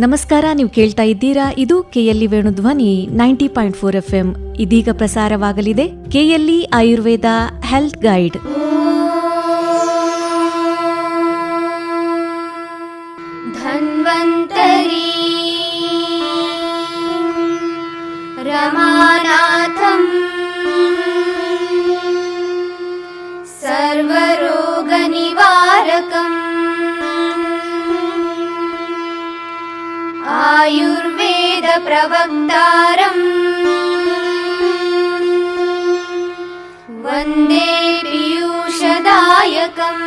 ನಮಸ್ಕಾರ, ನೀವು ಕೇಳ್ತಾ ಇದ್ದೀರಾ ಇದು KLE Venudhwani ninety point four FM M ಇದೀಗ ಪ್ರಸಾರವಾಗಲಿದೆ KLE Ayurveda health guide. Dhanvantari. ರಮಾನಾಥಂ. ಸರ್ವರೋಗ ನಿವಾ आयुर्वेदप्रवक्तारम् वन्दे पीयूषदायकम्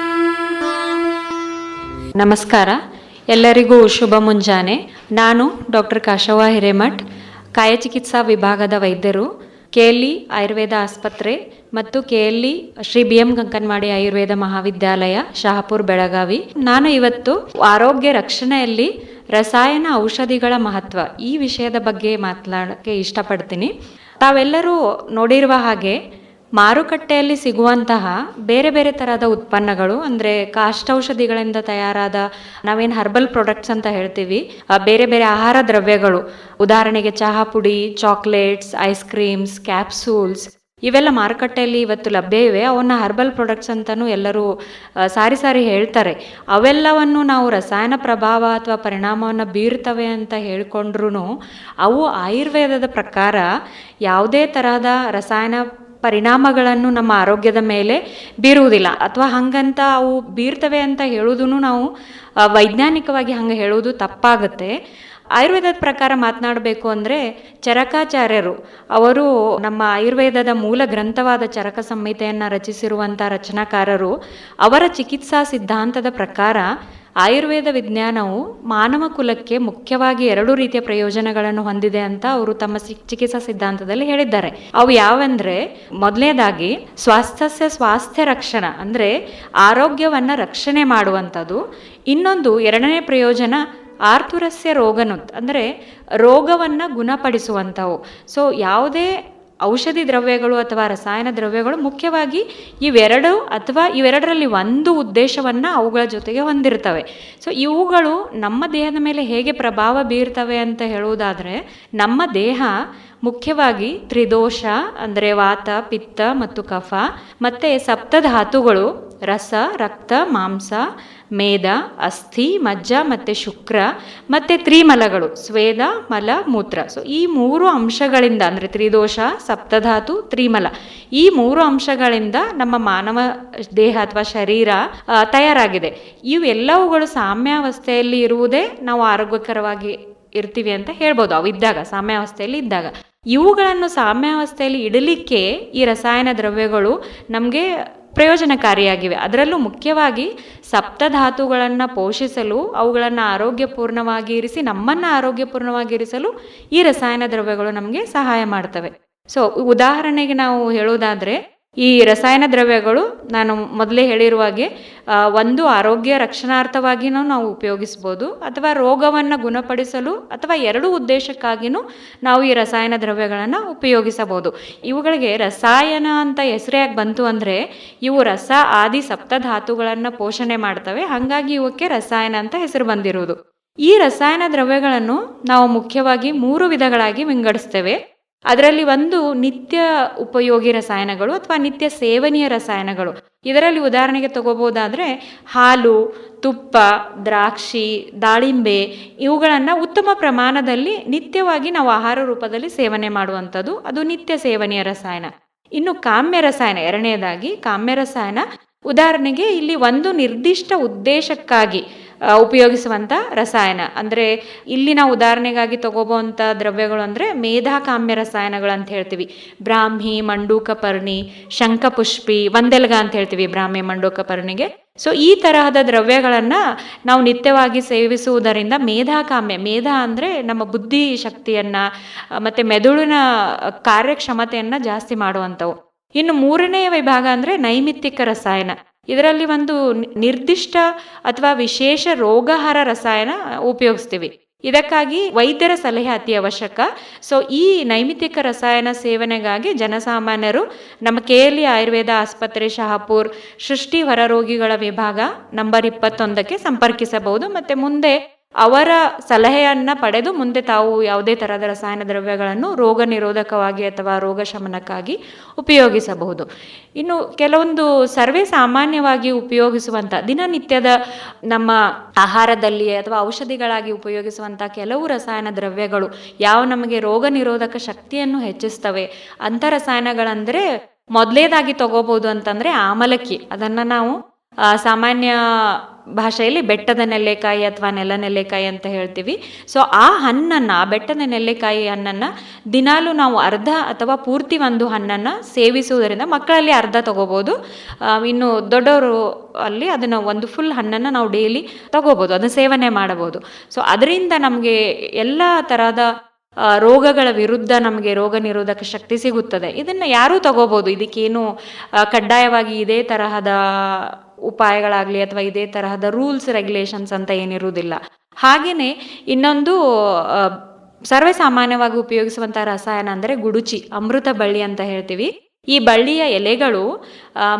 ನಮಸ್ಕಾರ ಎಲ್ಲರಿಗೂ ಶುಭ ಮುಂಜಾನೆ ನಾನು ಡಾಕ್ಟರ್ ಕಾಶವ್ವ ಹಿರೇಮಠ್ ಕಾಯಚಿಕಿತ್ಸಾ ವಿಭಾಗದ ವೈದ್ಯರು ಕೆಎಲ್ಇ ಆಯುರ್ವೇದ ಆಸ್ಪತ್ರೆ ಮತ್ತು KLE Shri B M Kankanwadi Ayurveda Mahavidyalaya Shahapur Belagavi ನಾನು ಇವತ್ತು ಆರೋಗ್ಯ ರಕ್ಷಣೆಯಲ್ಲಿ ರಸಾಯನ ಔಷಧಿಗಳ ಮಹತ್ವ ಈ ವಿಷಯದ ಬಗ್ಗೆ ಮಾತನಾಡೋಕ್ಕೆ ಇಷ್ಟಪಡ್ತೀನಿ. ತಾವೆಲ್ಲರೂ ನೋಡಿರುವ ಹಾಗೆ ಮಾರುಕಟ್ಟೆಯಲ್ಲಿ ಸಿಗುವಂತಹ ಬೇರೆ ಬೇರೆ ತರಹದ ಉತ್ಪನ್ನಗಳು, ಅಂದರೆ ಕಾಷ್ಟೌಷಧಿಗಳಿಂದ ತಯಾರಾದ ನಾವೇನು ಹರ್ಬಲ್ ಪ್ರಾಡಕ್ಟ್ಸ್ ಅಂತ ಹೇಳ್ತೀವಿ ಬೇರೆ ಬೇರೆ ಆಹಾರ ದ್ರವ್ಯಗಳು. ಉದಾಹರಣೆಗೆ ಚಹಾ ಪುಡಿ ಚಾಕ್ಲೇಟ್ಸ್ ಐಸ್ ಕ್ರೀಮ್ಸ್ ಕ್ಯಾಪ್ಸೂಲ್ಸ್ ಇವೆಲ್ಲ ಮಾರುಕಟ್ಟೆಯಲ್ಲಿ ಇವತ್ತು ಲಭ್ಯ ಇವೆ. ಅವನ್ನ ಹರ್ಬಲ್ ಪ್ರಾಡಕ್ಟ್ಸ್ ಅಂತಲೂ ಎಲ್ಲರೂ ಸಾರಿ ಸಾರಿ ಹೇಳ್ತಾರೆ. ಅವೆಲ್ಲವನ್ನು ನಾವು ರಸಾಯನ ಪ್ರಭಾವ ಅಥವಾ ಪರಿಣಾಮವನ್ನು ಬೀರ್ತವೆ ಅಂತ ಹೇಳಿಕೊಂಡ್ರೂ ಅವು ಆಯುರ್ವೇದದ ಪ್ರಕಾರ ಯಾವುದೇ ತರಹದ ರಸಾಯನ ಪರಿಣಾಮಗಳನ್ನು ನಮ್ಮ ಆರೋಗ್ಯದ ಮೇಲೆ ಬೀರುವುದಿಲ್ಲ. ಅಥವಾ ಹಂಗಂತ ಅವು ಬೀರ್ತವೆ ಅಂತ ಹೇಳುವುದೂ ನಾವು ವೈಜ್ಞಾನಿಕವಾಗಿ ಹಂಗೆ ಹೇಳುವುದು ತಪ್ಪಾಗುತ್ತೆ. ಆಯುರ್ವೇದದ ಪ್ರಕಾರ ಮಾತನಾಡಬೇಕು ಅಂದರೆ ಚರಕಾಚಾರ್ಯರು, ಅವರು ನಮ್ಮ ಆಯುರ್ವೇದದ ಮೂಲ ಗ್ರಂಥವಾದ ಚರಕ ಸಂಹಿತೆಯನ್ನು ರಚಿಸಿರುವಂಥ ರಚನಾಕಾರರು, ಅವರ ಚಿಕಿತ್ಸಾ ಸಿದ್ಧಾಂತದ ಪ್ರಕಾರ ಆಯುರ್ವೇದ ವಿಜ್ಞಾನವು ಮಾನವ ಕುಲಕ್ಕೆ ಮುಖ್ಯವಾಗಿ ಎರಡು ರೀತಿಯ ಪ್ರಯೋಜನಗಳನ್ನು ಹೊಂದಿದೆ ಅಂತ ಅವರು ತಮ್ಮ ಚಿಕಿತ್ಸಾ ಸಿದ್ಧಾಂತದಲ್ಲಿ ಹೇಳಿದ್ದಾರೆ. ಅವು ಯಾವಂದ್ರೆ, ಮೊದಲನೇದಾಗಿ ಸ್ವಾಸ್ಥ್ಯ ಸ್ವಾಸ್ಥ್ಯ ರಕ್ಷಣ, ಅಂದ್ರೆ ಆರೋಗ್ಯವನ್ನ ರಕ್ಷಣೆ ಮಾಡುವಂಥದ್ದು. ಇನ್ನೊಂದು ಎರಡನೇ ಪ್ರಯೋಜನ ಆರ್ತುರಸ್ಯ ರೋಗನುತ್, ಅಂದರೆ ರೋಗವನ್ನು ಗುಣಪಡಿಸುವಂಥವು. ಸೊ ಯಾವುದೇ ಔಷಧಿ ದ್ರವ್ಯಗಳು ಅಥವಾ ರಸಾಯನ ದ್ರವ್ಯಗಳು ಮುಖ್ಯವಾಗಿ ಇವೆರಡು ಅಥವಾ ಇವೆರಡರಲ್ಲಿ ಒಂದು ಉದ್ದೇಶವನ್ನು ಅವುಗಳ ಜೊತೆಗೆ ಹೊಂದಿರ್ತವೆ. ಸೊ ಇವುಗಳು ನಮ್ಮ ದೇಹದ ಮೇಲೆ ಹೇಗೆ ಪ್ರಭಾವ ಬೀರ್ತವೆ ಅಂತ ಹೇಳುವುದಾದರೆ, ನಮ್ಮ ದೇಹ ಮುಖ್ಯವಾಗಿ ತ್ರಿದೋಷ, ಅಂದರೆ ವಾತ, ಪಿತ್ತ ಮತ್ತು ಕಫ, ಮತ್ತು ಸಪ್ತಧಾತುಗಳು ರಸ, ರಕ್ತ, ಮಾಂಸ ಮೇದ ಅಸ್ಥಿ, ಮಜ್ಜ ಮತ್ತು ಶುಕ್ರ ಮತ್ತು ತ್ರಿಮಲಗಳು, ಸ್ವೇದ, ಮಲ, ಮೂತ್ರ. ಸೊ ಈ ಮೂರು ಅಂಶಗಳಿಂದ ಅಂದರೆ ತ್ರಿದೋಷ, ಸಪ್ತಧಾತು, ತ್ರಿಮಲ. ಈ ಮೂರು ಅಂಶಗಳಿಂದ ನಮ್ಮ ಮಾನವ ದೇಹ ಅಥವಾ ಶರೀರ ತಯಾರಾಗಿದೆ. ಇವೆಲ್ಲವುಗಳು ಸಾಮ್ಯಾವಸ್ಥೆಯಲ್ಲಿ ಇರುವುದೇ ನಾವು ಆರೋಗ್ಯಕರವಾಗಿ ಇರ್ತೀವಿ ಅಂತ ಹೇಳ್ಬೋದು. ಅವು ಇದ್ದಾಗ, ಸಾಮ್ಯಾವಸ್ಥೆಯಲ್ಲಿ ಇದ್ದಾಗ. ಇವುಗಳನ್ನು ಸಾಮ್ಯಾವಸ್ಥೆಯಲ್ಲಿ ಇಡಲಿಕ್ಕೆ ಈ ರಸಾಯನ ದ್ರವ್ಯಗಳು ನಮಗೆ ಪ್ರಯೋಜನಕಾರಿಯಾಗಿವೆ. ಅದರಲ್ಲೂ ಮುಖ್ಯವಾಗಿ ಸಪ್ತಧಾತುಗಳನ್ನು ಪೋಷಿಸಲು, ಅವುಗಳನ್ನು ಆರೋಗ್ಯಪೂರ್ಣವಾಗಿ ಇರಿಸಿ, ನಮ್ಮನ್ನು ಆರೋಗ್ಯಪೂರ್ಣವಾಗಿ ಇರಿಸಲು ಈ ರಸಾಯನ ದ್ರವ್ಯಗಳು ನಮಗೆ ಸಹಾಯ ಮಾಡ್ತವೆ. ಸೊ ಉದಾಹರಣೆಗೆ ನಾವು ಹೇಳುವುದಾದರೆ ಈ ರಸಾಯನ ದ್ರವ್ಯಗಳು ನಾನು ಮೊದಲೇ ಹೇಳಿರುವ ಹಾಗೆ ಒಂದು ಆರೋಗ್ಯ ರಕ್ಷಣಾರ್ಥವಾಗಿಯೂ ನಾವು ಉಪಯೋಗಿಸ್ಬೋದು ಅಥವಾ ರೋಗವನ್ನು ಗುಣಪಡಿಸಲು ಅಥವಾ ಎರಡು ಉದ್ದೇಶಕ್ಕಾಗಿಯೂ ನಾವು ಈ ರಸಾಯನ ದ್ರವ್ಯಗಳನ್ನು ಉಪಯೋಗಿಸಬಹುದು ಇವುಗಳಿಗೆ ರಸಾಯನ ಅಂತ ಹೆಸರಿಯಾಗಿ ಬಂತು ಅಂದರೆ, ಇವು ರಸ ಆದಿ ಸಪ್ತಧಾತುಗಳನ್ನು ಪೋಷಣೆ ಮಾಡ್ತವೆ, ಹಾಗಾಗಿ ಇವಕ್ಕೆ ರಸಾಯನ ಅಂತ ಹೆಸರು ಬಂದಿರುವುದು ಈ ರಸಾಯನ ದ್ರವ್ಯಗಳನ್ನು ನಾವು ಮುಖ್ಯವಾಗಿ ಮೂರು ವಿಧಗಳಾಗಿ ವಿಂಗಡಿಸ್ತೇವೆ. ಅದರಲ್ಲಿ ಒಂದು ನಿತ್ಯ ಉಪಯೋಗಿ ರಸಾಯನಗಳು ಅಥವಾ ನಿತ್ಯ ಸೇವನೀಯ ರಸಾಯನಗಳು. ಇದರಲ್ಲಿ ಉದಾಹರಣೆಗೆ ತಗೋಬೋದಾದರೆ ಹಾಲು, ತುಪ್ಪ, ದ್ರಾಕ್ಷಿ, ದಾಳಿಂಬೆ ಇವುಗಳನ್ನು ಉತ್ತಮ ಪ್ರಮಾಣದಲ್ಲಿ ನಿತ್ಯವಾಗಿ ನಾವು ಆಹಾರ ರೂಪದಲ್ಲಿ ಸೇವನೆ ಮಾಡುವಂಥದ್ದು ಅದು ನಿತ್ಯ ಸೇವನೀಯ ರಸಾಯನ. ಇನ್ನು ಕಾಮ್ಯ ರಸಾಯನ ಎರಡನೇದಾಗಿ ಕಾಮ್ಯ ರಸಾಯನ ಉದಾಹರಣೆಗೆ ಇಲ್ಲಿ ಒಂದು ನಿರ್ದಿಷ್ಟ ಉದ್ದೇಶಕ್ಕಾಗಿ ಉಪಯೋಗಿಸುವಂಥ ರಸಾಯನ. ಅಂದರೆ ಇಲ್ಲಿ ನಾವು ಉದಾಹರಣೆಗಾಗಿ ತಗೋಬೋವಂಥ ದ್ರವ್ಯಗಳು ಅಂದರೆ ಮೇಧಾಕಾಮ್ಯ ರಸಾಯನಗಳು ಅಂತ ಹೇಳ್ತೀವಿ. ಬ್ರಾಹ್ಮಿ ಮಂಡೂಕ ಪರ್ಣಿ ಶಂಖಪುಷ್ಪಿ ಒಂದೆಲ್ಗ ಅಂತ ಹೇಳ್ತೀವಿ ಬ್ರಾಹ್ಮಿ ಮಂಡೂಕ ಪರ್ಣಿಗೆ ಸೊ ಈ ತರಹದ ದ್ರವ್ಯಗಳನ್ನು ನಾವು ನಿತ್ಯವಾಗಿ ಸೇವಿಸುವುದರಿಂದ ಮೇಧಾಕಾಮ್ಯ, ಮೇಧ ಅಂದರೆ ನಮ್ಮ ಬುದ್ಧಿ ಶಕ್ತಿಯನ್ನು ಮತ್ತು ಮೆದುಳಿನ ಕಾರ್ಯಕ್ಷಮತೆಯನ್ನು ಜಾಸ್ತಿ ಮಾಡುವಂಥವು. ಇನ್ನು ಮೂರನೆಯ ವಿಭಾಗ ಅಂದರೆ ನೈಮಿತ್ತಿಕ ರಸಾಯನ. ಇದರಲ್ಲಿ ಒಂದು ನಿರ್ದಿಷ್ಟ ಅಥವಾ ವಿಶೇಷ ರೋಗಹರ ರಸಾಯನ ಉಪಯೋಗಿಸ್ತೀವಿ. ಇದಕ್ಕಾಗಿ ವೈದ್ಯರ ಸಲಹೆ ಅತಿ ಅವಶ್ಯಕ. ಸೊ, ಈ ನೈಮಿತಿಕ ರಸಾಯನ ಸೇವನೆಗಾಗಿ ಜನಸಾಮಾನ್ಯರು ನಮ್ಮ ಕೆ ಎಲ್ ಆಯುರ್ವೇದ ಆಸ್ಪತ್ರೆ, ಶಹಾಪುರ್, ಸೃಷ್ಟಿ ಹೊರರೋಗಿಗಳ ವಿಭಾಗ ನಂಬರ್ ಇಪ್ಪತ್ತೊಂದಕ್ಕೆ ಸಂಪರ್ಕಿಸಬಹುದು. ಮತ್ತು ಮುಂದೆ ಅವರ ಸಲಹೆಯನ್ನು ಪಡೆದು ಮುಂದೆ ತಾವು ಯಾವುದೇ ಥರದ ರಸಾಯನ ದ್ರವ್ಯಗಳನ್ನು ರೋಗ ನಿರೋಧಕವಾಗಿ ಅಥವಾ ರೋಗ ಶಮನಕ್ಕಾಗಿ ಉಪಯೋಗಿಸಬಹುದು. ಇನ್ನು ಕೆಲವೊಂದು ಸರ್ವೇ ಸಾಮಾನ್ಯವಾಗಿ ಉಪಯೋಗಿಸುವಂಥ ದಿನನಿತ್ಯದ ನಮ್ಮ ಆಹಾರದಲ್ಲಿ ಅಥವಾ ಔಷಧಿಗಳಾಗಿ ಉಪಯೋಗಿಸುವಂಥ ಕೆಲವು ರಸಾಯನ ದ್ರವ್ಯಗಳು ಯಾವ ನಮಗೆ ರೋಗ ನಿರೋಧಕ ಶಕ್ತಿಯನ್ನು ಹೆಚ್ಚಿಸ್ತವೆ ಅಂಥ ರಸಾಯನಗಳಂದರೆ ಮೊದಲೇದಾಗಿ ತಗೋಬಹುದು ಅಂತಂದರೆ ಆಮಲಕ್ಕಿ. ಅದನ್ನು ನಾವು ಸಾಮಾನ್ಯ ಭಾಷೆಯಲ್ಲಿ ಬೆಟ್ಟದ ನೆಲ್ಲೆಕಾಯಿ ಅಥವಾ ನೆಲ ನೆಲ್ಲೆಕಾಯಿ ಅಂತ ಹೇಳ್ತೀವಿ. ಸೊ ಆ ಹಣ್ಣನ್ನು, ಆ ಬೆಟ್ಟದ ನೆಲ್ಲೆಕಾಯಿ ಹಣ್ಣನ್ನು ದಿನಾಲೂ ನಾವು ಅರ್ಧ ಅಥವಾ ಪೂರ್ತಿ ಒಂದು ಹಣ್ಣನ್ನು ಸೇವಿಸುವುದರಿಂದ ಮಕ್ಕಳಲ್ಲಿ ಅರ್ಧ ತಗೋಬೋದು. ಇನ್ನು ದೊಡ್ಡವರು ಅಲ್ಲಿ ಅದನ್ನು ಒಂದು ಫುಲ್ ಹಣ್ಣನ್ನು ನಾವು ಡೈಲಿ ತಗೋಬೋದು, ಅದನ್ನು ಸೇವನೆ ಮಾಡಬಹುದು ಸೊ ಅದರಿಂದ ನಮಗೆ ಎಲ್ಲ ತರಹದ ರೋಗಗಳ ವಿರುದ್ಧ ನಮಗೆ ರೋಗ ನಿರೋಧಕ ಶಕ್ತಿ ಸಿಗುತ್ತದೆ. ಇದನ್ನು ಯಾರೂ ತಗೋಬೋದು. ಇದಕ್ಕೇನು ಕಡ್ಡಾಯವಾಗಿ ಇದೇ ತರಹದ ಉಪಾಯಗಳಾಗಲಿ ಅಥವಾ ಇದೇ ತರಹದ ರೂಲ್ಸ್, ರೆಗ್ಯುಲೇಷನ್ಸ್ ಅಂತ ಏನಿರುವುದಿಲ್ಲ. ಹಾಗೆಯೇ ಇನ್ನೊಂದು ಸರ್ವೇ ಸಾಮಾನ್ಯವಾಗಿ ಉಪಯೋಗಿಸುವಂಥ ರಸಾಯನ ಅಂದರೆ ಗುಡುಚಿ, ಅಮೃತ ಬಳ್ಳಿ ಅಂತ ಹೇಳ್ತೀವಿ. ಈ ಬಳ್ಳಿಯ ಎಲೆಗಳು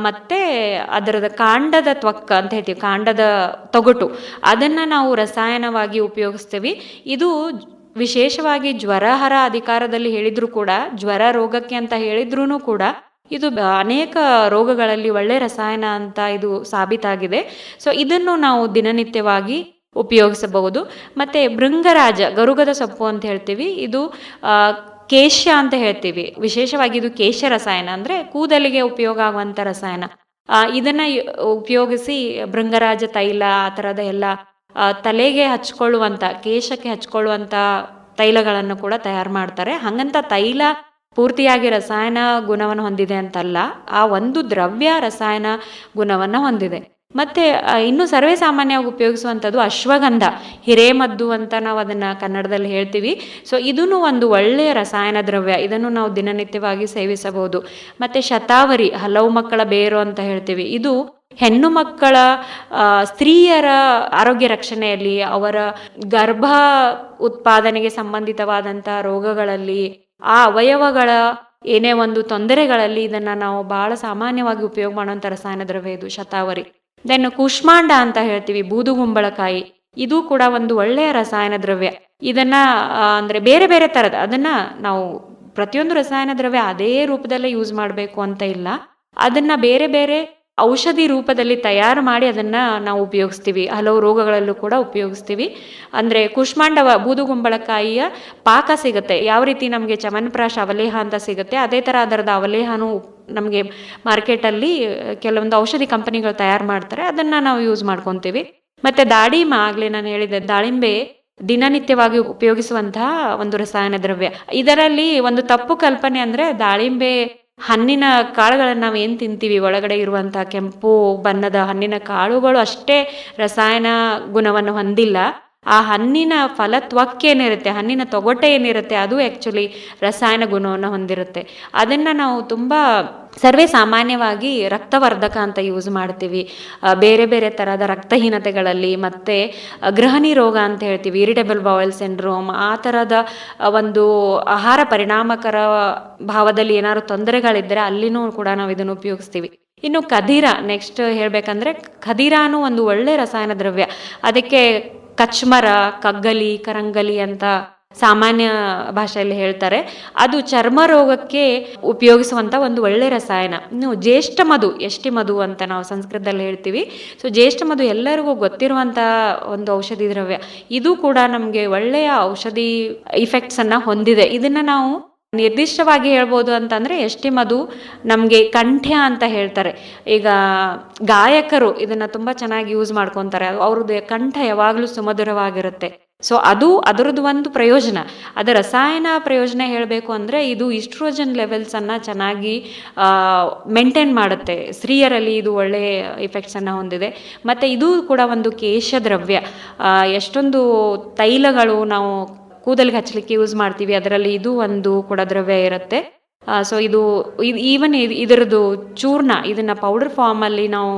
ಮತ್ತೆ ಅದರದ ಕಾಂಡದ ತ್ವಕ್ಕ ಅಂತ ಹೇಳ್ತೀವಿ, ಕಾಂಡದ ತೊಗಟು. ಅದನ್ನು ನಾವು ರಸಾಯನವಾಗಿ ಉಪಯೋಗಿಸ್ತೀವಿ. ಇದು ವಿಶೇಷವಾಗಿ ಜ್ವರಹರ ಅಧಿಕಾರದಲ್ಲಿ ಹೇಳಿದರೂ ಕೂಡ, ಜ್ವರ ರೋಗಕ್ಕೆ ಅಂತ ಹೇಳಿದ್ರೂ ಕೂಡ ಇದು ಅನೇಕ ರೋಗಗಳಲ್ಲಿ ಒಳ್ಳೆ ರಸಾಯನ ಅಂತ ಇದು ಸಾಬೀತಾಗಿದೆ. ಸೊ ಇದನ್ನು ನಾವು ದಿನನಿತ್ಯವಾಗಿ ಉಪಯೋಗಿಸಬಹುದು. ಮತ್ತು ಭೃಂಗರಾಜ, ಗರುಗದ ಸೊಪ್ಪು ಅಂತ ಹೇಳ್ತೀವಿ. ಇದು ಕೇಶ ಅಂತ ಹೇಳ್ತೀವಿ. ವಿಶೇಷವಾಗಿ ಇದು ಕೇಶ ರಸಾಯನ ಅಂದರೆ ಕೂದಲಿಗೆ ಉಪಯೋಗ ಆಗುವಂಥ ರಸಾಯನ. ಇದನ್ನು ಉಪಯೋಗಿಸಿ ಭೃಂಗರಾಜ ತೈಲ, ಆ ಥರದ ಎಲ್ಲ ತಲೆಗೆ ಹಚ್ಕೊಳ್ಳುವಂಥ ಕೇಶಕ್ಕೆ ಹಚ್ಕೊಳ್ಳುವಂಥ ತೈಲಗಳನ್ನು ಕೂಡ ತಯಾರು ಮಾಡ್ತಾರೆ. ಹಾಗಂತ ತೈಲ ಪೂರ್ತಿಯಾಗಿ ರಸಾಯನ ಗುಣವನ್ನು ಹೊಂದಿದೆ ಅಂತಲ್ಲ, ಆ ಒಂದು ದ್ರವ್ಯ ರಸಾಯನ ಗುಣವನ್ನು ಹೊಂದಿದೆ. ಮತ್ತೆ ಇನ್ನು ಸರ್ವೇ ಸಾಮಾನ್ಯವಾಗಿ ಉಪಯೋಗಿಸುವಂಥದ್ದು ಅಶ್ವಗಂಧ, ಹಿರೇಮದ್ದು ಅಂತ ನಾವು ಅದನ್ನು ಕನ್ನಡದಲ್ಲಿ ಹೇಳ್ತೀವಿ. ಸೊ ಇದೂ ಒಂದು ಒಳ್ಳೆಯ ರಸಾಯನ ದ್ರವ್ಯ, ಇದನ್ನು ನಾವು ದಿನನಿತ್ಯವಾಗಿ ಸೇವಿಸಬಹುದು. ಮತ್ತು ಶತಾವರಿ, ಹಲವು ಮಕ್ಕಳ ಬೇರು ಅಂತ ಹೇಳ್ತೀವಿ. ಇದು ಹೆಣ್ಣು ಮಕ್ಕಳ ಸ್ತ್ರೀಯರ ಆರೋಗ್ಯ ರಕ್ಷಣೆಯಲ್ಲಿ, ಅವರ ಗರ್ಭ ಉತ್ಪಾದನೆಗೆ ಸಂಬಂಧಿತವಾದಂಥ ರೋಗಗಳಲ್ಲಿ ಆ ಅವಯವಗಳ ಏನೇ ಒಂದು ತೊಂದರೆಗಳಲ್ಲಿ ಇದನ್ನು ನಾವು ಬಹಳ ಸಾಮಾನ್ಯವಾಗಿ ಉಪಯೋಗ ಮಾಡುವಂಥ ರಸಾಯನ ದ್ರವ್ಯ ಇದು, ಶತಾವರಿ. ದೆನ್ ಕುಷ್ಮಾಂಡ ಅಂತ ಹೇಳ್ತೀವಿ ಬೂದುಗುಂಬಳಕಾಯಿ ಇದು ಕೂಡ ಒಂದು ಒಳ್ಳೆಯ ರಸಾಯನ ದ್ರವ್ಯ. ಇದನ್ನ ಅಂದರೆ ಬೇರೆ ಬೇರೆ ಥರದ ಅದನ್ನ ನಾವು ಪ್ರತಿಯೊಂದು ರಸಾಯನ ದ್ರವ್ಯ ಅದೇ ರೂಪದಲ್ಲೇ ಯೂಸ್ ಮಾಡಬೇಕು ಅಂತ ಇಲ್ಲ. ಅದನ್ನ ಬೇರೆ ಬೇರೆ ಔಷಧಿ ರೂಪದಲ್ಲಿ ತಯಾರು ಮಾಡಿ ಅದನ್ನು ನಾವು ಉಪಯೋಗಿಸ್ತೀವಿ. ಹಲವು ರೋಗಗಳಲ್ಲೂ ಕೂಡ ಉಪಯೋಗಿಸ್ತೀವಿ. ಅಂದರೆ ಕುಷ್ಮಾಂಡವ ಬೂದುಗುಂಬಳಕಾಯಿಯ ಪಾಕ ಸಿಗುತ್ತೆ. ಯಾವ ರೀತಿ ನಮಗೆ ಚಮನ್ಪ್ರಾಶ ಅವಲೇಹ ಅಂತ ಸಿಗುತ್ತೆ. ಅದೇ ಥರ ಅದರದ ಅವಲೇಹನೂ ನಮಗೆ ಮಾರ್ಕೆಟಲ್ಲಿ ಕೆಲವೊಂದು ಔಷಧಿ ಕಂಪನಿಗಳು ತಯಾರು ಮಾಡ್ತಾರೆ. ಅದನ್ನು ನಾವು ಯೂಸ್ ಮಾಡ್ಕೊತೀವಿ. ಮತ್ತು ದಾಳಿಂಬ ಆಗಲಿ ನಾನು ಹೇಳಿದೆ, ದಾಳಿಂಬೆ ದಿನನಿತ್ಯವಾಗಿ ಉಪಯೋಗಿಸುವಂತಹ ಒಂದು ರಸಾಯನ ದ್ರವ್ಯ. ಇದರಲ್ಲಿ ಒಂದು ತಪ್ಪು ಕಲ್ಪನೆ ಅಂದರೆ ದಾಳಿಂಬೆ ಹಣ್ಣಿನ ಕಾಳುಗಳನ್ನು ನಾವು ಏನು ತಿಂತೀವಿ? ಒಳಗಡೆ ಇರುವಂಥ ಕೆಂಪು, ಬಣ್ಣದ ಹಣ್ಣಿನ ಕಾಳುಗಳು ಅಷ್ಟೇ ರಸಾಯನ ಗುಣವನ್ನು ಹೊಂದಿಲ್ಲ. ಆ ಹಣ್ಣಿನ ಫಲತ್ವಕ್ಕೇನಿರುತ್ತೆ ಹಣ್ಣಿನ ತೊಗಟೆ ಏನಿರುತ್ತೆ, ಅದು ಆ್ಯಕ್ಚುಲಿ ರಸಾಯನ ಗುಣವನ್ನು ಹೊಂದಿರುತ್ತೆ. ಅದನ್ನು ನಾವು ತುಂಬ ಸರ್ವೇ ಸಾಮಾನ್ಯವಾಗಿ ರಕ್ತವರ್ಧಕ ಅಂತ ಯೂಸ್ ಮಾಡ್ತೀವಿ. ಬೇರೆ ಬೇರೆ ಥರದ ರಕ್ತಹೀನತೆಗಳಲ್ಲಿ ಮತ್ತು ಗೃಹಣಿ ರೋಗ ಅಂತ ಹೇಳ್ತೀವಿ ಇರಿಟೇಬಲ್ ಬೌಲ್ ಸಿಂಡ್ರೋಮ್ ಆ ಥರದ ಒಂದು ಆಹಾರ ಪರಿಣಾಮಕರ ಭಾವದಲ್ಲಿ ಏನಾದ್ರು ತೊಂದರೆಗಳಿದ್ದರೆ ಅಲ್ಲಿನೂ ಕೂಡ ನಾವು ಇದನ್ನು ಉಪಯೋಗಿಸ್ತೀವಿ. ಇನ್ನು ಕದೀರ ನೆಕ್ಸ್ಟ್ ಹೇಳಬೇಕಂದ್ರೆ ಖದೀರಾನು ಒಂದು ಒಳ್ಳೆ ರಸಾಯನ ದ್ರವ್ಯ. ಅದಕ್ಕೆ ಕಚ್ಮರ, ಕಗ್ಗಲಿ, ಕರಂಗಲಿ ಅಂತ ಸಾಮಾನ್ಯ ಭಾಷೆಯಲ್ಲಿ ಹೇಳ್ತಾರೆ. ಅದು ಚರ್ಮ ರೋಗಕ್ಕೆ ಉಪಯೋಗಿಸುವಂಥ ಒಂದು ಒಳ್ಳೆ ರಸಾಯನ. ಇನ್ನು ಜ್ಯೇಷ್ಠ ಮಧು ಎಷ್ಟಿ ಮಧು ಅಂತ ನಾವು ಸಂಸ್ಕೃತದಲ್ಲಿ ಹೇಳ್ತೀವಿ. ಸೊ ಜ್ಯೇಷ್ಠ ಮಧು ಎಲ್ಲರಿಗೂ ಗೊತ್ತಿರುವಂಥ ಒಂದು ಔಷಧಿ ದ್ರವ್ಯ. ಇದು ಕೂಡ ನಮಗೆ ಒಳ್ಳೆಯ ಔಷಧಿ ಇಫೆಕ್ಟ್ಸನ್ನು ಹೊಂದಿದೆ. ಇದನ್ನು ನಾವು ನಿರ್ದಿಷ್ಟವಾಗಿ ಹೇಳ್ಬೋದು ಅಂತಂದರೆ ಎಷ್ಟಿ ಮಧು ನಮಗೆ ಕಂಠ್ಯ ಅಂತ ಹೇಳ್ತಾರೆ. ಈಗ ಗಾಯಕರು ಇದನ್ನು ತುಂಬ ಚೆನ್ನಾಗಿ ಯೂಸ್ ಮಾಡ್ಕೊತಾರೆ. ಅವ್ರದ್ದು ಕಂಠ ಯಾವಾಗಲೂ ಸುಮಧುರವಾಗಿರುತ್ತೆ. ಸೊ ಅದು ಅದರದ್ದು ಒಂದು ಪ್ರಯೋಜನ. ಅದರ ರಸಾಯನ ಪ್ರಯೋಜನ ಹೇಳಬೇಕು ಅಂದರೆ ಇದು ಇಸ್ಟ್ರೋಜನ್ ಲೆವೆಲ್ಸನ್ನು ಚೆನ್ನಾಗಿ ಮೇಂಟೈನ್ ಮಾಡುತ್ತೆ. ಸ್ತ್ರೀಯರಲ್ಲಿ ಇದು ಒಳ್ಳೆಯ ಇಫೆಕ್ಟ್ಸನ್ನು ಹೊಂದಿದೆ. ಮತ್ತು ಇದು ಕೂಡ ಒಂದು ಕೇಶ ದ್ರವ್ಯ ಎಷ್ಟೊಂದು ತೈಲಗಳು ನಾವು ಕೂದಲಿಗೆ ಹಚ್ಚಲಿಕ್ಕೆ ಯೂಸ್ ಮಾಡ್ತೀವಿ. ಅದರಲ್ಲಿ ಇದು ಒಂದು ಕೂಡ ದ್ರವ್ಯ ಇರುತ್ತೆ. ಸೊ ಇದು ಈವನ್ ಇದರದ್ದು ಚೂರ್ಣ, ಇದನ್ನ ಪೌಡರ್ ಫಾರ್ಮಲ್ಲಿ ನಾವು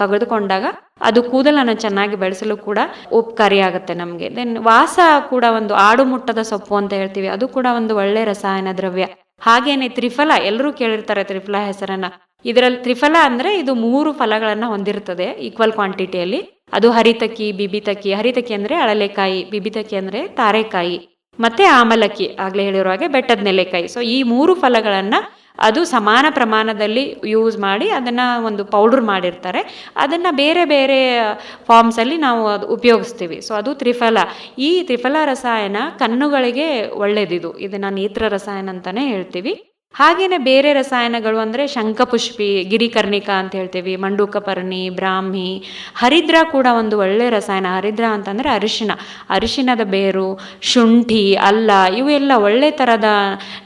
ತೆಗೆದುಕೊಂಡಾಗ ಅದು ಕೂದಲನ್ನು ಚೆನ್ನಾಗಿ ಬೆಳೆಸಲು ಕೂಡ ಉಪಕಾರಿಯಾಗುತ್ತೆ ನಮಗೆ. ದೆನ್ ವಾಸ ಕೂಡ ಒಂದು ಆಡು ಮುಟ್ಟದ ಸೊಪ್ಪು ಅಂತ ಹೇಳ್ತೀವಿ. ಅದು ಕೂಡ ಒಂದು ಒಳ್ಳೆ ರಸಾಯನ ದ್ರವ್ಯ. ಹಾಗೇನೆ ತ್ರಿಫಲ ಎಲ್ಲರೂ ಕೇಳಿರ್ತಾರೆ ತ್ರಿಫಲ ಹೆಸರನ್ನ. ಇದರಲ್ಲಿ ತ್ರಿಫಲ ಅಂದ್ರೆ ಇದು ಮೂರು ಫಲಗಳನ್ನು ಹೊಂದಿರುತ್ತದೆ ಈಕ್ವಲ್ ಕ್ವಾಂಟಿಟಿಯಲ್ಲಿ ಅದು ಹರಿತಕ್ಕಿ ಬಿಬಿತಕ್ಕಿ ಹರಿತಕಿ ಅಂದರೆ ಅಳಲೆಕಾಯಿ ಬಿಬಿತಕ್ಕಿ ಅಂದರೆ ತಾರೆಕಾಯಿ. ಮತ್ತೆ ಆಮಲಕ್ಕಿ ಆಗಲೇ ಹೇಳಿರೋ ಹಾಗೆ ಬೆಟ್ಟದ ನೆಲೆಕಾಯಿ. ಸೊ ಈ ಮೂರು ಫಲಗಳನ್ನು ಅದು ಸಮಾನ ಪ್ರಮಾಣದಲ್ಲಿ ಯೂಸ್ ಮಾಡಿ ಅದನ್ನು ಒಂದು ಪೌಡ್ರ್ ಮಾಡಿರ್ತಾರೆ. ಅದನ್ನು ಬೇರೆ ಬೇರೆ ಫಾರ್ಮ್ಸಲ್ಲಿ ನಾವು ಅದು ಉಪಯೋಗಿಸ್ತೀವಿ. ಸೊ ಅದು ತ್ರಿಫಲ. ಈ ತ್ರಿಫಲ ರಸಾಯನ ಕಣ್ಣುಗಳಿಗೆ ಒಳ್ಳೆಯದಿದು ಇದನ್ನು ನೇತ್ರ ರಸಾಯನ ಅಂತಲೇ ಹೇಳ್ತೀವಿ. ಹಾಗೇನೆ ಬೇರೆ ರಸಾಯನಗಳು ಅಂದರೆ ಶಂಖಪುಷ್ಪಿ, ಗಿರಿಕರ್ಣಿಕ ಅಂತ ಹೇಳ್ತೀವಿ, ಮಂಡೂಕಪರ್ಣಿ, ಬ್ರಾಹ್ಮಿ, ಹರಿದ್ರ ಕೂಡ ಒಂದು ಒಳ್ಳೆ ರಸಾಯನ. ಹರಿದ್ರ ಅಂತಂದರೆ ಅರಿಶಿನ. ಅರಿಶಿನದ ಬೇರು, ಶುಂಠಿ, ಅಲ್ಲ, ಇವೆಲ್ಲ ಒಳ್ಳೆ ಥರದ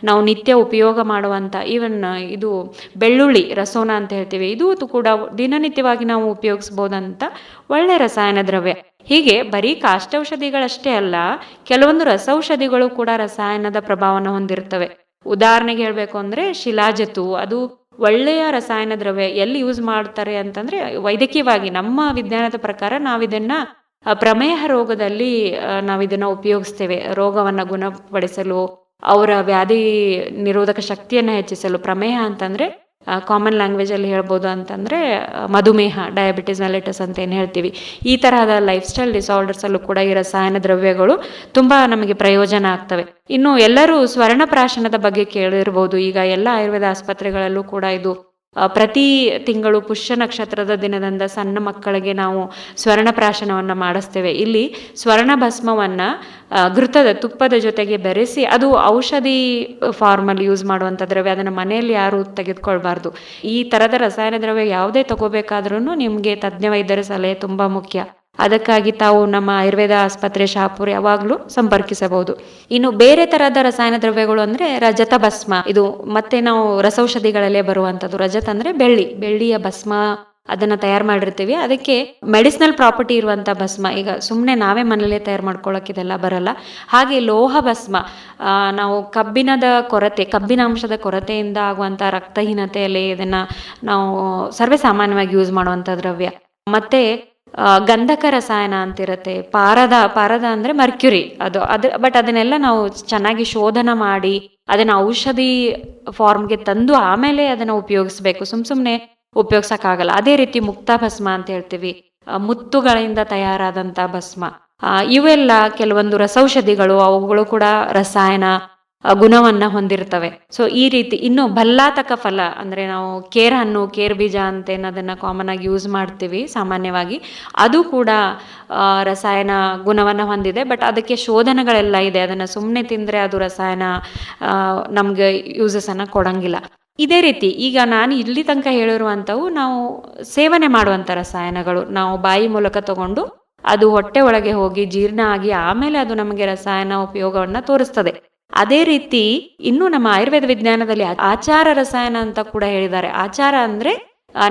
ನಾವು ನಿತ್ಯ ಉಪಯೋಗ ಮಾಡುವಂಥ ಈವನ್ ಇದು ಬೆಳ್ಳುಳ್ಳಿ, ರಸೋನ ಅಂತ ಹೇಳ್ತೀವಿ. ಇದು ಕೂಡ ದಿನನಿತ್ಯವಾಗಿ ನಾವು ಉಪಯೋಗಿಸ್ಬೋದಂತ ಒಳ್ಳೆ ರಸಾಯನ ದ್ರವ್ಯ. ಹೀಗೆ ಬರೀ ಕಾಷ್ಟೌಷಧಿಗಳಷ್ಟೇ ಅಲ್ಲ, ಕೆಲವೊಂದು ರಸೌಷಧಿಗಳು ಕೂಡ ರಸಾಯನದ ಪ್ರಭಾವನ ಹೊಂದಿರ್ತವೆ. ಉದಾಹರಣೆಗೆ ಹೇಳಬೇಕು ಅಂದರೆ ಶಿಲಾಜತು, ಅದು ಒಳ್ಳೆಯ ರಸಾಯನ ದ್ರವ್ಯ ಎಲ್ಲಿ ಯೂಸ್ ಮಾಡ್ತಾರೆ ಅಂತಂದರೆ ವೈದ್ಯಕೀಯವಾಗಿ ನಮ್ಮ ವಿಜ್ಞಾನದ ಪ್ರಕಾರ ನಾವಿದನ್ನ ಪ್ರಮೇಹ ರೋಗದಲ್ಲಿ ನಾವು ನಾವಿದನ್ನ ಉಪಯೋಗಿಸ್ತೇವೆ. ರೋಗವನ್ನು ಗುಣಪಡಿಸಲು, ಅವರ ವ್ಯಾಧಿ ನಿರೋಧಕ ಶಕ್ತಿಯನ್ನು ಹೆಚ್ಚಿಸಲು. ಪ್ರಮೇಹ ಅಂತಂದರೆ ಕಾಮನ್ ಲ್ಯಾಂಗ್ವೇಜಲ್ಲಿ ಹೇಳ್ಬೋದು ಅಂತಂದರೆ ಮಧುಮೇಹ ಡಯಾಬಿಟಿಸ್ ಮೆಲೆಟಸ್ ಅಂತ ಏನು ಹೇಳ್ತೀವಿ. ಈ ತರಹದ ಲೈಫ್ ಸ್ಟೈಲ್ ಡಿಸಾರ್ಡರ್ಸಲ್ಲೂ ಕೂಡ ಈ ರಸಾಯನ ದ್ರವ್ಯಗಳು ತುಂಬ ನಮಗೆ ಪ್ರಯೋಜನ ಆಗ್ತವೆ. ಇನ್ನು ಎಲ್ಲರೂ ಸ್ವರ್ಣಪ್ರಾಶನದ ಬಗ್ಗೆ ಕೇಳಿರ್ಬೋದು. ಈಗ ಎಲ್ಲ ಆಯುರ್ವೇದ ಆಸ್ಪತ್ರೆಗಳಲ್ಲೂ ಕೂಡ ಇದು ಪ್ರತಿ ತಿಂಗಳು ಪುಷ್ಯ ನಕ್ಷತ್ರದ ದಿನದಂದ ಸಣ್ಣ ಮಕ್ಕಳಿಗೆ ನಾವು ಸ್ವರ್ಣ ಪ್ರಾಶನವನ್ನು ಮಾಡಿಸ್ತೇವೆ. ಇಲ್ಲಿ ಸ್ವರ್ಣ ಭಸ್ಮವನ್ನು ಘೃತದ ತುಪ್ಪದ ಜೊತೆಗೆ ಬೆರೆಸಿ ಅದು ಔಷಧಿ ಫಾರ್ಮಲ್ಲಿ ಯೂಸ್ ಮಾಡುವಂಥ ದ್ರವ್ಯ. ಅದನ್ನು ಮನೆಯಲ್ಲಿ ಯಾರು ತೆಗೆದುಕೊಳ್ಬಾರ್ದು. ಈ ಥರದ ರಸಾಯನ ದ್ರವ್ಯ ಯಾವುದೇ ತಗೋಬೇಕಾದ್ರೂ ನಿಮಗೆ ತಜ್ಞ ವೈದ್ಯರ ಸಲಹೆ ತುಂಬ ಮುಖ್ಯ. ಅದಕ್ಕಾಗಿ ತಾವು ನಮ್ಮ ಆಯುರ್ವೇದ ಆಸ್ಪತ್ರೆ ಶಾಪುರ್ ಯಾವಾಗಲೂ ಸಂಪರ್ಕಿಸಬಹುದು. ಇನ್ನು ಬೇರೆ ತರಹದ ರಸಾಯನ ದ್ರವ್ಯಗಳು ಅಂದ್ರೆ ರಜತ ಭಸ್ಮ. ಇದು ಮತ್ತೆ ನಾವು ರಸೌಷಧಿಗಳಲ್ಲೇ ಬರುವಂಥದ್ದು. ರಜತ ಅಂದ್ರೆ ಬೆಳ್ಳಿ. ಬೆಳ್ಳಿಯ ಭಸ್ಮ ಅದನ್ನ ತಯಾರು ಮಾಡಿರ್ತೀವಿ. ಅದಕ್ಕೆ ಮೆಡಿಸಿನಲ್ ಪ್ರಾಪರ್ಟಿ ಇರುವಂಥ ಭಸ್ಮ. ಈಗ ಸುಮ್ಮನೆ ನಾವೇ ಮನೆಯಲ್ಲೇ ತಯಾರು ಮಾಡ್ಕೊಳ್ಳೋಕೆ ಇದೆಲ್ಲ ಬರಲ್ಲ. ಹಾಗೆ ಲೋಹ ಭಸ್ಮ. ನಾವು ಕಬ್ಬಿಣದ ಕೊರತೆ, ಕಬ್ಬಿನಾಂಶದ ಕೊರತೆಯಿಂದ ಆಗುವಂಥ ರಕ್ತಹೀನತೆಯಲ್ಲಿ ಇದನ್ನ ನಾವು ಸರ್ವೇ ಸಾಮಾನ್ಯವಾಗಿ ಯೂಸ್ ಮಾಡುವಂಥ ದ್ರವ್ಯ. ಮತ್ತೆ ಗಂಧಕ ರಸಾಯನ ಅಂತಿರುತ್ತೆ. ಪಾರದ ಪಾರದ ಅಂದ್ರೆ ಮರ್ಕ್ಯುರಿ. ಅದು ಅದು ಬಟ್ ಅದನ್ನೆಲ್ಲ ನಾವು ಚೆನ್ನಾಗಿ ಶೋಧನ ಮಾಡಿ, ಅದನ್ನ ಔಷಧಿ ಫಾರ್ಮ್ಗೆ ತಂದು ಆಮೇಲೆ ಅದನ್ನ ಉಪಯೋಗಿಸ್ಬೇಕು. ಸುಮ್ ಸುಮ್ಮನೆ ಉಪಯೋಗ್ಸಕ್ಕಾಗಲ್ಲ. ಅದೇ ರೀತಿ ಮುಕ್ತ ಭಸ್ಮ ಅಂತ ಹೇಳ್ತೀವಿ. ಮುತ್ತುಗಳಿಂದ ತಯಾರಾದಂಥ ಭಸ್ಮ. ಇವೆಲ್ಲ ಕೆಲವೊಂದು ರಸೌಷಧಿಗಳು, ಅವುಗಳು ಕೂಡ ರಸಾಯನ ಗುಣವನ್ನ ಹೊಂದಿರ್ತವೆ. ಸೊ ಈ ರೀತಿ ಇನ್ನು ಭಲ್ಲಾತಕ ಫಲ, ಅಂದ್ರೆ ನಾವು ಕೇರ್ ಹಣ್ಣು, ಕೇರ್ ಬೀಜ ಅಂತ ಅದನ್ನ ಕಾಮನ್ ಆಗಿ ಯೂಸ್ ಮಾಡ್ತೀವಿ ಸಾಮಾನ್ಯವಾಗಿ, ಅದು ಕೂಡ ರಸಾಯನ ಗುಣವನ್ನು ಹೊಂದಿದೆ. ಬಟ್ ಅದಕ್ಕೆ ಶೋಧನೆಗಳೆಲ್ಲ ಇದೆ. ಅದನ್ನು ಸುಮ್ಮನೆ ತಿಂದರೆ ಅದು ರಸಾಯನ ನಮಗೆ ನಮ್ಗೆ ಯೂಸಸ್ ಅನ್ನ ಕೊಡಂಗಿಲ್ಲ. ಇದೇ ರೀತಿ ಈಗ ನಾನು ಇಲ್ಲಿ ತನಕ ಹೇಳಿರುವಂಥವು ನಾವು ಸೇವನೆ ಮಾಡುವಂಥ ರಸಾಯನಗಳು. ನಾವು ಬಾಯಿ ಮೂಲಕ ತಗೊಂಡು ಅದು ಹೊಟ್ಟೆ ಒಳಗೆ ಹೋಗಿ ಜೀರ್ಣ ಆಗಿ ಆಮೇಲೆ ಅದು ನಮಗೆ ರಸಾಯನ ಉಪಯೋಗವನ್ನು ತೋರಿಸ್ತದೆ. ಅದೇ ರೀತಿ ಇನ್ನು ನಮ್ಮ ಆಯುರ್ವೇದ ವಿಜ್ಞಾನದಲ್ಲಿ ಆಚಾರ ರಸಾಯನ ಅಂತ ಕೂಡ ಹೇಳಿದ್ದಾರೆ. ಆಚಾರ ಅಂದ್ರೆ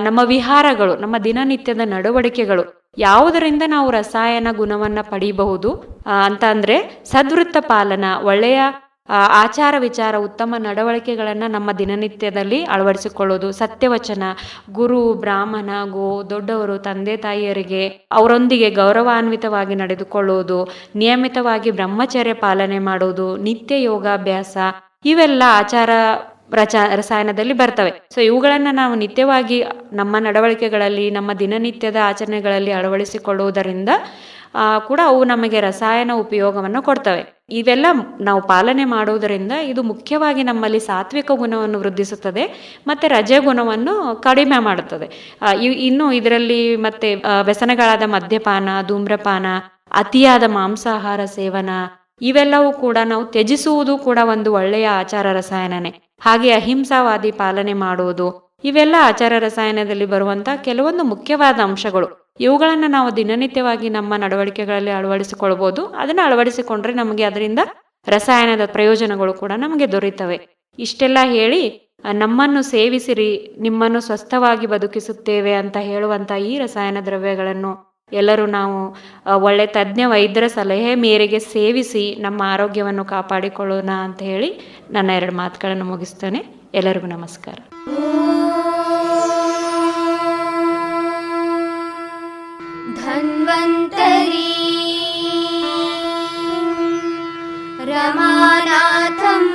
ನಮ್ಮ ವಿಹಾರಗಳು ನಮ್ಮ ದಿನನಿತ್ಯದ ನಡವಳಿಕೆಗಳು ಯಾವುದರಿಂದ ನಾವು ರಸಾಯನ ಗುಣವನ್ನ ಪಡೀಬಹುದು? ಆ, ಅಂತ ಅಂದ್ರೆ ಸದ್ವೃತ್ತ ಪಾಲನ ಒಳ್ಳೆಯ ಆಚಾರ ವಿಚಾರ, ಉತ್ತಮ ನಡವಳಿಕೆಗಳನ್ನು ನಮ್ಮ ದಿನನಿತ್ಯದಲ್ಲಿ ಅಳವಡಿಸಿಕೊಳ್ಳೋದು. ಸತ್ಯವಚನ, ಗುರು, ಬ್ರಾಹ್ಮಣ, ಗೋ, ದೊಡ್ಡವರು, ತಂದೆ, ತಾಯಿಯರಿಗೆ ಅವರೊಂದಿಗೆ ಗೌರವಾನ್ವಿತವಾಗಿ ನಡೆದುಕೊಳ್ಳುವುದು ನಿಯಮಿತವಾಗಿ ಬ್ರಹ್ಮಚರ್ಯ ಪಾಲನೆ ಮಾಡುವುದು ನಿತ್ಯ ಯೋಗಾಭ್ಯಾಸ. ಇವೆಲ್ಲ ಆಚಾರ ರಚ ರಸಾಯನದಲ್ಲಿ ಬರ್ತವೆ. ಸೊ ಇವುಗಳನ್ನು ನಾವು ನಿತ್ಯವಾಗಿ ನಮ್ಮ ನಡವಳಿಕೆಗಳಲ್ಲಿ, ನಮ್ಮ ದಿನನಿತ್ಯದ ಆಚರಣೆಗಳಲ್ಲಿ ಅಳವಡಿಸಿಕೊಳ್ಳುವುದರಿಂದ ಕೂಡ ಅವು ನಮಗೆ ರಸಾಯನ ಉಪಯೋಗವನ್ನು ಕೊಡ್ತವೆ. ಇವೆಲ್ಲ ನಾವು ಪಾಲನೆ ಮಾಡುವುದರಿಂದ ಇದು ಮುಖ್ಯವಾಗಿ ನಮ್ಮಲ್ಲಿ ಸಾತ್ವಿಕ ಗುಣವನ್ನು ವೃದ್ಧಿಸುತ್ತದೆ, ಮತ್ತೆ ರಜೆ ಗುಣವನ್ನು ಕಡಿಮೆ ಮಾಡುತ್ತದೆ. ಇನ್ನು ಇದರಲ್ಲಿ ಮತ್ತೆ ವ್ಯಸನಗಳಾದ ಮದ್ಯಪಾನ, ಧೂಮ್ರಪಾನ, ಅತಿಯಾದ ಮಾಂಸಾಹಾರ ಸೇವನ, ಇವೆಲ್ಲವೂ ಕೂಡ ನಾವು ತ್ಯಜಿಸುವುದು ಕೂಡ ಒಂದು ಒಳ್ಳೆಯ ಆಚಾರ ರಸಾಯನನೇ. ಹಾಗೆ ಅಹಿಂಸಾವಾದಿ ಪಾಲನೆ ಮಾಡುವುದು, ಇವೆಲ್ಲ ಆಚಾರ ರಸಾಯನದಲ್ಲಿ ಬರುವಂತಹ ಕೆಲವೊಂದು ಮುಖ್ಯವಾದ ಅಂಶಗಳು. ಇವುಗಳನ್ನು ನಾವು ದಿನನಿತ್ಯವಾಗಿ ನಮ್ಮ ನಡವಳಿಕೆಗಳಲ್ಲಿ ಅಳವಡಿಸಿಕೊಳ್ಬೋದು. ಅದನ್ನು ಅಳವಡಿಸಿಕೊಂಡ್ರೆ ನಮಗೆ ಅದರಿಂದ ರಸಾಯನದ ಪ್ರಯೋಜನಗಳು ಕೂಡ ನಮಗೆ ದೊರೆಯುತ್ತವೆ ಇಷ್ಟೆಲ್ಲ ಹೇಳಿ ನಮ್ಮನ್ನು ಸೇವಿಸಿರಿ, ನಿಮ್ಮನ್ನು ಸ್ವಸ್ಥವಾಗಿ ಬದುಕಿಸುತ್ತೇವೆ ಅಂತ ಹೇಳುವಂಥ ಈ ರಸಾಯನ ದ್ರವ್ಯಗಳನ್ನು ಎಲ್ಲರೂ ನಾವು ಒಳ್ಳೆ ತಜ್ಞ ವೈದ್ಯರ ಸಲಹೆ ಮೇರೆಗೆ ಸೇವಿಸಿ ನಮ್ಮ ಆರೋಗ್ಯವನ್ನು ಕಾಪಾಡಿಕೊಳ್ಳೋಣ ಅಂತ ಹೇಳಿ ನನ್ನ ಎರಡು ಮಾತುಗಳನ್ನು ಮುಗಿಸ್ತೇನೆ. ಎಲ್ಲರಿಗೂ ನಮಸ್ಕಾರ. रमानाथम्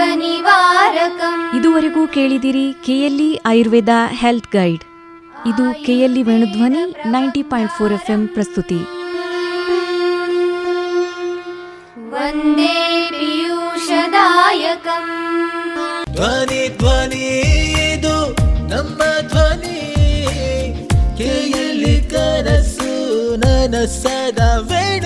सर्वरोगनिवारकम् ಇದು ಇದುವರೆಗೂ ಕೇಳಿದಿರಿ ಕೆಎಲ್ಇ ಆಯುರ್ವೇದ ಹೆಲ್ತ್ ಗೈಡ್ ಇದು KLE Venudhwani ninety point four F ಪ್ರಸ್ತುತಿ वन्दे पीयूषदायकम् ಧ್ವನಿ ಧ್ವನಿ ಇದು ನಮ್ಮ ಧ್ವನಿ ಕೇಯಲಿ ಕನಸು वेण